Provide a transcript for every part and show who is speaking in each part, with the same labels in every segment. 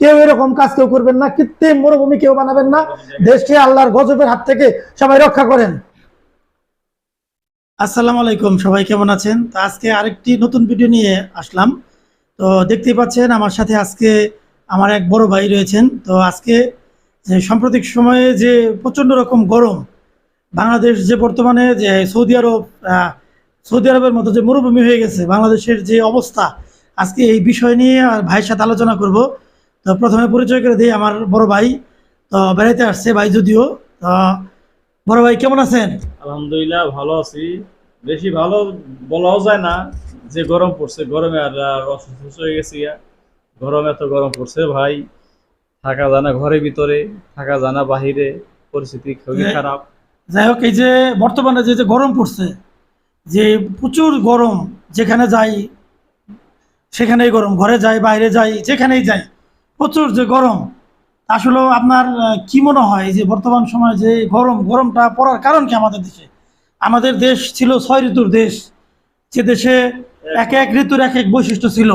Speaker 1: কেউ এরকম কাজ কেউ করবেন না, কৃত্রিম মরুভূমি কেউ বানাবেন না, দেশকে আল্লাহর গজবের হাত থেকে সবাই রক্ষা করেন। আসসালামু আলাইকুম, সবাই কেমন আছেন? তো আজকে আরেকটি নতুন ভিডিও নিয়ে আসলাম। তো দেখতেই পাচ্ছেন, আমার সাথে আজকে আমার এক বড় ভাই রয়েছেন। তো আজকে যে সাম্প্রতিক সময়ে যে প্রচণ্ড রকম গরম, বাংলাদেশ যে বর্তমানে যে সৌদি আরব সৌদি আরবের মতো যে মরুভূমি হয়ে গেছে, বাংলাদেশের যে অবস্থা, আজকে এই বিষয় নিয়ে আর ভাইয়ের সাথে আলোচনা করব। তো প্রথমে পরিচয় করে দিই আমার বড় ভাই। তো বেড়াইতে আসছে ভাই যদিও। তো বড় ভাই কেমন আছেন?
Speaker 2: আলহামদুলিল্লাহ ভালো আছি। বেশি ভালো বলাও যায় না যে গরম পড়ছে। গরমে আর অসুস্থ হয়ে গেছি। গরম এত গরম পড়ছে ভাই। থাকা জানা ঘরের ভিতরে থাকা জানা বাহিরে। পরিস্থিতি খুবই
Speaker 1: হ্যাঁ।
Speaker 2: খারাপ।
Speaker 1: যাই হোক এই যে বর্তমানে যে যে গরম পড়ছে যে প্রচুর গরম যেখানে যাই সেখানেই গরম। ঘরে যাই বাইরে যাই যেখানেই যাই। প্রচুর যে গরম আসলে আপনার কি মনে হয় যে বর্তমান সময়ে যে গরম গরমটা পড়ার কারণ কি আমাদের দেশে? আমাদের দেশ ছিল ছয় ঋতুর দেশ যে দেশে এক এক ঋতুর এক এক বৈশিষ্ট্য ছিল।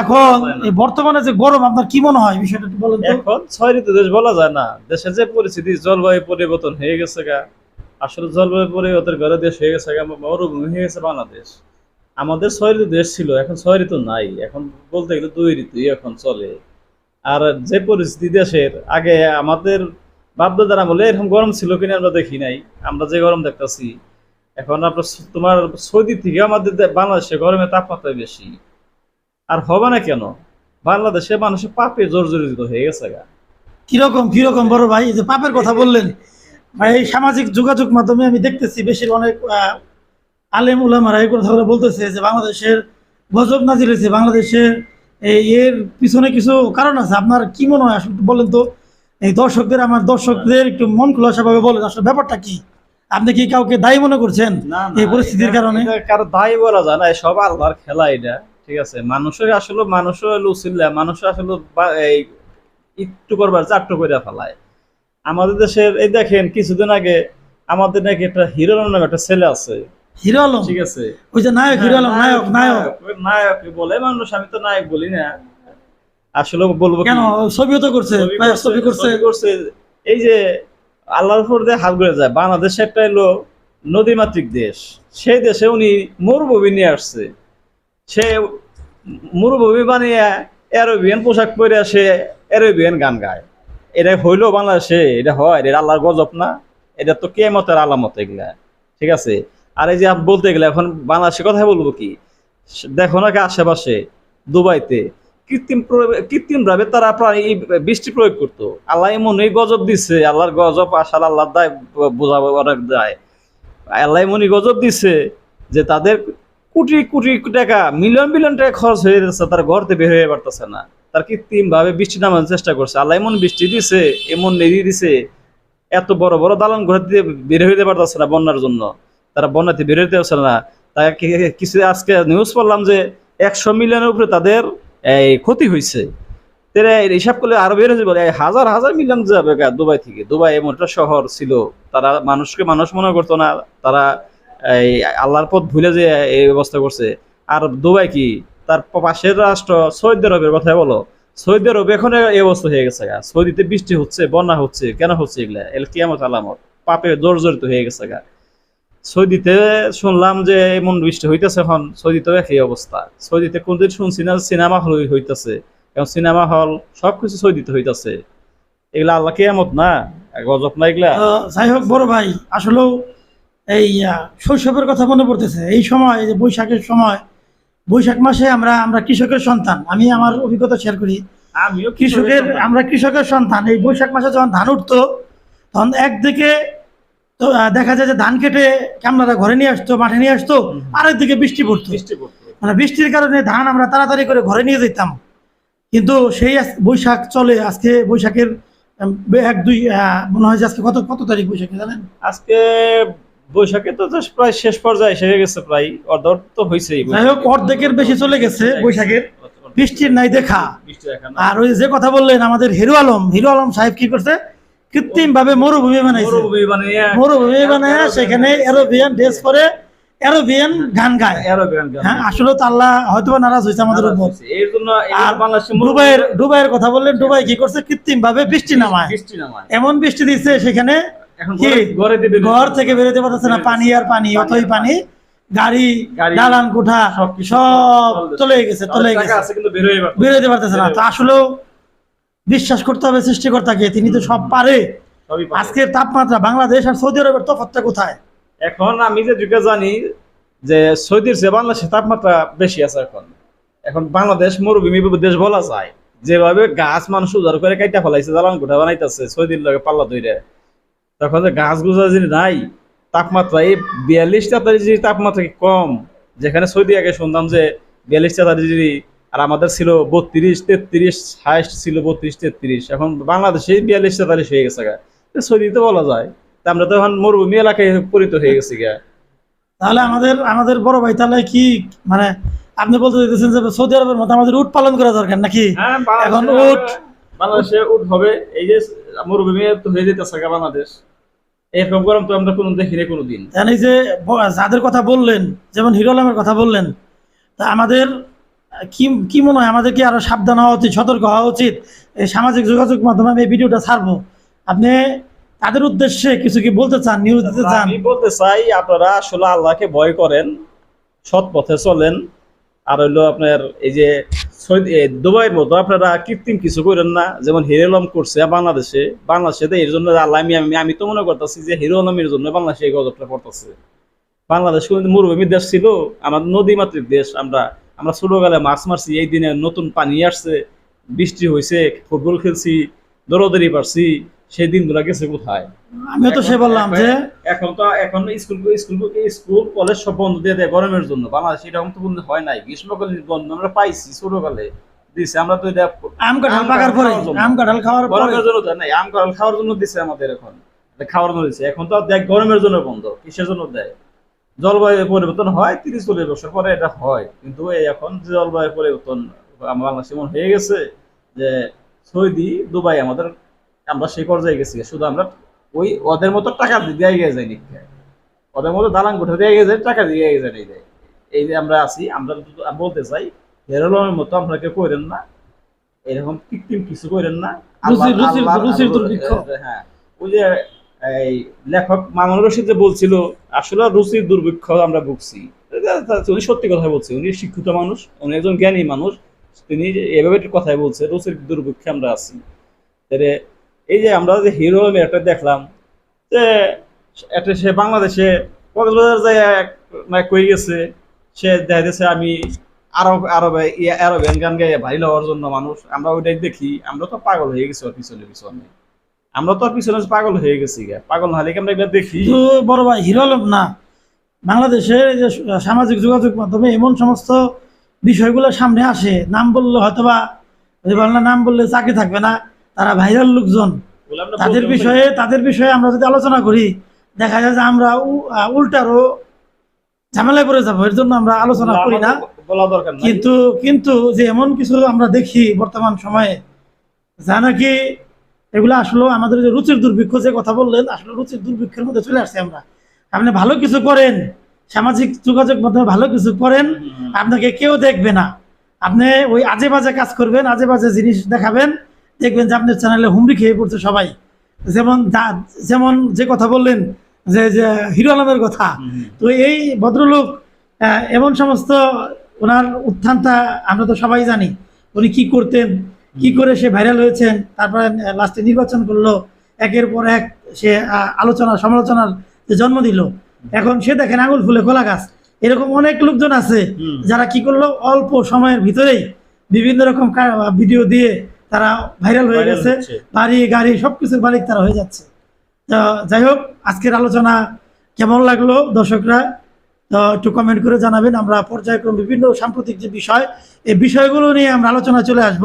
Speaker 2: এখন।
Speaker 1: এই বর্তমানে যে গরম আপনার কি মনে হয় বিষয়টা একটু বলেন
Speaker 2: এখন ছয় ঋতু দেশ বলা যায় না। দেশের যে পরিস্থিতি জলবায়ু পরিবর্তন হয়ে গেছে গা। আসলে জলবায়ু পরিবর্তন করে দেশ হয়ে গেছে গা মরুভূমি হয়ে গেছে বাংলাদেশ। আমাদের ছয় ঋতু দেশ ছিল, এখন ছয় ঋতু নাই। এখন বলতে গেলে দুই ঋতুই এখন চলে। আর যে পরিস্থিতি দেশের, আগে আমাদের বাপদাদারা বলে, এরকম গরম ছিল কিনা আমরা দেখি নাই। আমরা যে গরম দেখতেছি, এখন আপনার তোমার সৌদি থেকে আমাদের বাংলাদেশে গরমের তাপমাত্রা বেশি। আর হবে না কেন? বাংলাদেশে মানুষের পাপে জোর জর্জরিত হয়ে গেছে গা।
Speaker 1: কীরকম কীরকম বড় ভাই? যে পাপের কথা বললেন। ভাই সামাজিক যোগাযোগ মাধ্যমে আমি দেখতেছি, বেশির অনেক আলেম উলামারা এই কথাগুলো বলতেছে যে বাংলাদেশের গজব নাজিল হয়েছে বাংলাদেশের এর পিছনে কিছু কারণ আছে। আপনার কি মনে হয় আসলে বলেন তো? এই দর্শকদের আমার দর্শকদের একটু মন খোলাসা ভাবে বলেন আসলে ব্যাপারটা কি? আপনি কি কাউকে দায়ী মনে করছেন এই পরিস্থিতির কারণে?
Speaker 2: কারও দায় বলা যায় না সব আল্লাহর খেলা এটা ঠিক আছে? মানুষের আসলে মানুষও লুচিল্লা মানুষ আসলে এই একটু করবার চারটু করে ফেলায়। আমাদের দেশের এই দেখেন কিছুদিন আগে আমাদের নাকি একটা হিরো নামে একটা ছেলে আছে
Speaker 1: হিরো আলম?
Speaker 2: ঠিক আছে।
Speaker 1: ওই যে নায়ক হিরো আলম নায়ক নায়ক।
Speaker 2: নায়ক বলে মানুষ আমি তো নায়ক বলি না। আসলে বলব
Speaker 1: কেন? ছবিও তো করছে
Speaker 2: ছবি করছে,
Speaker 1: করছে।
Speaker 2: এই যে আল্লাহর উপর দিয়ে হাত ঘুরে যায় বাংলাদেশ একটা এলো নদীমাতৃক দেশ। সেই দেশে উনি মরুভূমি নিয়ে আসছে। সে মরুভূমি বানিয়ে অ্যারোবিয়ান পোশাক পরে সে অ্যারোবিয়ান গান গায়। এটা হইল বাংলাদেশে এটা হয় এটা আল্লাহর গজব না। এটা তো কেমতের আলামত এগুলা। ঠিক আছে? আর এই যে বলতে গেলে এখন বাংলাদেশে কথা বলব কি, দেখো না কি আশেপাশে, দুবাইতে, কৃত্রিম প্রয়োগ- কৃত্রিম ভাবে তারা প্রায় এই বৃষ্টি প্রয়োগ করতো। আল্লাহ এমন এই গজব দিচ্ছে আল্লাহর গজব আসার আল্লাহর দায়, বোঝাবো অনেক দায়। আল্লাহ এমনই গজব দিচ্ছে যে তাদের কোটি কোটি টাকা, মিলিয়ন মিলিয়ন টাকা খরচ হয়ে যাচ্ছে, তার ঘর থেকে বের হয়ে পারতেছে না। তার কৃত্রিম ভাবে বৃষ্টি নামানোর চেষ্টা করছে। আল্লাহ এমন বৃষ্টি দিছে, এমন নেড়ি দিছে, এত বড় বড় দালান ঘর দিয়ে বের হইতে পারতেছে না বন্যার জন্য। তারা বন্যাতে বের হইতে পারছে না তাই কিছু আজকে নিউজ পড়লাম যে একশো মিলিয়নের উপরে তাদের এই ক্ষতি হয়েছে। হিসাব করলে আরও বের হয়ে যাবে হাজার হাজার মিলিয়ন যাবে দুবাই থেকে। দুবাই এমন একটা শহর ছিল। তারা মানুষকে মানুষ মনে করতো না। তারা এই আল্লাহর পথ ভুলে যে এই ব্যবস্থা করছে। আর দুবাই কি? তার পাশের রাষ্ট্র সৌদি আরবের কথা বলো। সৌদি আরব এখন এই অবস্থা হয়ে গেছে গা। সৌদিতে বৃষ্টি হচ্ছে, বন্যা হচ্ছে, কেন হচ্ছে এগুলা? এল কিয়ামত আলামত। পাপে জর্জরিত হয়ে গেছে গা। সৌদিতে শুনলাম যে এমন বৃষ্টি হইতেছে এখন সৌদিতেও একই অবস্থা। সৌদিতে কোনদিন শুনছি না সিনেমা হল হইতেছে এখন সিনেমা হল সবকিছু সৌদিতে হইতেছে। এগুলা আল্লাহ কেয়ামত না? গজব না এগুলা?
Speaker 1: যাই হোক বড় ভাই আসলেও এই শৈশবের কথা মনে পড়তেছে। এই সময় এই যে বৈশাখের সময় বৈশাখ মাসে আমরা আমরা কৃষকের সন্তান। আমি আমার অভিজ্ঞতা শেয়ার করি।
Speaker 2: আমিও
Speaker 1: কৃষকের আমরা কৃষকের সন্তান। এই বৈশাখ মাসে যখন ধান উঠতো তখন একদিকে তো দেখা যায় যে ধান কেটে কামলারা ঘরে নিয়ে আসতো মাঠে নিয়ে আসতো। আরেকদিকে বৃষ্টি পড়তো।
Speaker 2: বৃষ্টি পড়তো।
Speaker 1: মানে বৃষ্টির কারণে ধান আমরা তাড়াতাড়ি করে ঘরে নিয়ে যেতাম। কিন্তু সেই বৈশাখ চলে আজকে বৈশাখের এক দুই মনে হয় যে আজকে কত কত তারিখ বৈশাখে জানেন?
Speaker 2: আজকে বৈশাখে তো প্রায় শেষ পর্যায়ে এসে গেছে প্রায় অর্ধ তো হয়েছেই
Speaker 1: যাই হোক অর্ধেকের বেশি চলে গেছে বৈশাখের। বৃষ্টির নাই দেখা। আর ওই যে কথা বললেন আমাদের হিরো আলম হিরো আলম সাহেব কি করছে? কৃত্রিম ভাবে মরুভূমি বানাইছে।
Speaker 2: মরুভূমি বানিয়ে
Speaker 1: সেখানে এরোবিয়ান ড্রেস পরে অ্যারোবিয়ান গান গায়। হ্যাঁ আসলে তো আল্লাহ হয়তো নারাজ হয়েছে আমাদের উপর।
Speaker 2: এর জন্য এই
Speaker 1: আর দুবাইয়ের দুবাইয়ের কথা বললেন দুবাই কি করছে? কৃত্রিম ভাবে বৃষ্টি নামায়। এমন বৃষ্টি দিচ্ছে সেখানে?
Speaker 2: ঘরে-
Speaker 1: থেকে বেরোতে পারতেছে না পানি আর পানি অতই পানি। গাড়ি দালান কোঠা সব চলে গেছে চলে গেছে। বেরোতে পারতেছে না। তো আসলেও বিশ্বাস করতে হবে সৃষ্টিকর্তাকে তিনি তো সব পারে। আজকের তাপমাত্রা বাংলাদেশ আর সৌদি আরবের তফাৎটা কোথায়?
Speaker 2: এখন আমি যে যুগে জানি যে সৌদির চেয়ে বাংলাদেশের তাপমাত্রা বেশি আছে এখন। এখন বাংলাদেশ মরুভূমি দেশ বলা যায়। যেভাবে গাছ মানুষ উজাড় করে কাইটা ফেলাইছে জ্বালান গোটা বানাইতেছে সৌদির লগে পাল্লা ধরে তখন যে গাছ গুজা যদি নাই তাপমাত্রা এই বিয়াল্লিশ তেতাল্লিশ ডিগ্রি তাপমাত্রা কম? যেখানে সৌদি আগে শুনতাম যে বিয়াল্লিশ তেতাল্লিশ ডিগ্রি আর আমাদের ছিল বত্রিশ তেত্রিশ হাইস্ট ছিল বত্রিশ তেত্রিশ। এখন বাংলাদেশে বিয়াল্লিশ তেতাল্লিশ হয়ে গেছে গা। তো সৌদিতে বলা যায় তা আমরা তো এখন মরুভূমি এলাকায় পরিত হয়ে গেছি গা।
Speaker 1: তাহলে আমাদের আমাদের বড় ভাই তাহলে কি মানে আপনি বলতে চাইতেছেন যে সৌদি আরবের মতো আমাদের উট পালন করা দরকার নাকি?
Speaker 2: হ্যাঁ
Speaker 1: এখন উট।
Speaker 2: বাংলাদেশে উঠ হবে এই যে মরুভূমি তো হয়ে যেতেছে গা বাংলাদেশ। এরকম গরম তো আমরা কোনো দেখিনি কোনোদিন
Speaker 1: জানি যে যাদের কথা বললেন যেমন হিরো আলমের কথা বললেন তা আমাদের কি কি মনে হয় আমাদের কি আরও সাবধান হওয়া উচিত সতর্ক হওয়া উচিত? এই সামাজিক যোগাযোগ মাধ্যমে আমি এই ভিডিওটা ছাড়বো। আপনি তাদের উদ্দেশ্যে কিছু কি বলতে চান নিউজ দিতে চান?
Speaker 2: আমি বলতে চাই আপনারা আসলে আল্লাহকে ভয় করেন সৎ পথে চলেন। আর হইল আপনার এই যে দুবাইয়ের মতো আপনারা কৃত্রিম কিছু করেন না যেমন হিরো আলম করছে বাংলাদেশে। বাংলাদেশে তো এর জন্য আল্লাহ আমি আমি তো মনে করতেছি যে হিরো আলমের জন্য বাংলাদেশে এই গজবটা পড়তেছে। বাংলাদেশ কিন্তু মরুভূমির দেশ ছিল আমাদের নদী মাতৃক দেশ আমরা আমরা ছোটবেলায় মাছ মারছি এই দিনে নতুন পানি আসছে বৃষ্টি হয়েছে ফুটবল খেলছি দৌড়দৌড়ি পারছি সেই দিনগুলো গেছে কোথায়?
Speaker 1: আমিও তো সে বললাম যে
Speaker 2: এখন তো এখন স্কুল স্কুল স্কুল কলেজ সব বন্ধ দিয়ে দেয় গরমের জন্য। বাংলাদেশ এরকম তো কোনো হয় নাই। গ্রীষ্মকালীন বন্ধ আমরা পাইছি ছোটকালে দিছে আমরা তো এটা
Speaker 1: আম কাঁঠাল পাকার পরে আম কাঁঠাল খাওয়ার পরে
Speaker 2: গরমের জন্য দেয় নাই আম কাঁঠাল খাওয়ার জন্য দিছে আমাদের এখন। খাওয়ার জন্য দিছে। এখন তো দেখ গরমের জন্য বন্ধ। কিসের জন্য দেয়? জলবায়ু পরিবর্তন হয় তিরিশ চল্লিশ বছর পরে এটা হয়। কিন্তু এই এখন যে জলবায়ু পরিবর্তন আমার বাংলাদেশ এমন হয়ে গেছে যে সৌদি দুবাই আমাদের আমরা সেই পর্যায়ে গেছি। শুধু আমরা ওই ওদের মতো টাকা দিয়ে গিয়ে যাই নিক্ষে ওদের মতো দালান কোঠা দিয়ে গিয়ে যায় টাকা দিয়ে গিয়ে যায় এই যে- এই যে আমরা আছি আমরা বলতে চাই হেরোলমের মতো আপনারা কেউ করেন না। এরকম কৃত্রিম কিছু করেন না। হ্যাঁ ওই যে এই লেখক মামুন রশিদ যে বলছিল, আসলে রুচির দুর্ভিক্ষ আমরা ভুগছি। উনি সত্যি কথা বলছে। উনি শিক্ষিত মানুষ, উনি একজন জ্ঞানী মানুষ, তিনি এভাবে কথাই বলছে, রুচির দুর্ভিক্ষে আমরা আছি। এই যে আমরা যে হিরো একটা দেখলাম, যে একটা সে বাংলাদেশে কক্সবাজার যায় কই গেছে, সে দেখা যাচ্ছে আমি আরব, আরবে আরবেন গান গাইয়ে ভারী হওয়ার জন্য মানুষ। আমরা ওইটাই দেখি, আমরা তো পাগল হয়ে গেছি ওর পিছনে পিছনে আমরা তো পিছনে পাগল হয়ে গেছি পাগল না হলে আমরা এগুলো দেখি?
Speaker 1: বড় ভাই হিরো আলম না। বাংলাদেশের যে সামাজিক যোগাযোগ মাধ্যমে এমন সমস্ত বিষয়গুলো সামনে আসে নাম বললে হয়তোবা যদি বলেন না নাম বললে চাকরি থাকবে না তারা ভাইরাল লোকজন। তাদের বিষয়ে তাদের বিষয়ে আমরা যদি আলোচনা করি দেখা যায় যে আমরা উল্টারও ঝামেলায় পড়ে যাব এর জন্য আমরা আলোচনা করি না।
Speaker 2: বলা
Speaker 1: কিন্তু কিন্তু যে এমন কিছু আমরা দেখি বর্তমান সময়ে যা নাকি এগুলো আসলে আমাদের যে রুচির দুর্ভিক্ষ যে কথা বললেন, আসলে রুচির দুর্ভিক্ষের মধ্যে চলে আসছে আমরা। আপনি ভালো কিছু করেন, সামাজিক যোগাযোগ মাধ্যমে ভালো কিছু করেন, আপনাকে কেউ দেখবে না। আপনি ওই আজে বাজে কাজ করবেন আজে বাজে জিনিস দেখাবেন, দেখবেন যে আপনার চ্যানেলে হুমড়ি খেয়ে পড়ছে সবাই। যেমন যেমন যে কথা বললেন, যে যে হিরো আলমের কথা। তো এই ভদ্রলোক এমন সমস্ত ওনার উত্থানটা আমরা তো সবাই জানি। উনি কি করতেন কি করে সে ভাইরাল হয়েছেন তারপরে লাস্টে নির্বাচন করল একের পর এক সে আলোচনা সমালোচনার জন্ম দিল। এখন সে দেখেন আঙুল ফুলে কলা গাছ। এরকম অনেক লোকজন আছে যারা কি করল অল্প সময়ের ভিতরেই বিভিন্ন রকম ভিডিও দিয়ে তারা ভাইরাল হয়ে গেছে। বাড়ি গাড়ি সবকিছুর মালিক তারা হয়ে যাচ্ছে। তো যাই হোক আজকের আলোচনা কেমন লাগল দর্শকরা? তো একটু কমেন্ট করে জানাবেন। আমরা পর্যায়ক্রম বিভিন্ন সাম্প্রতিক যে বিষয় এই বিষয়গুলো নিয়ে আমরা আলোচনা চলে আসব।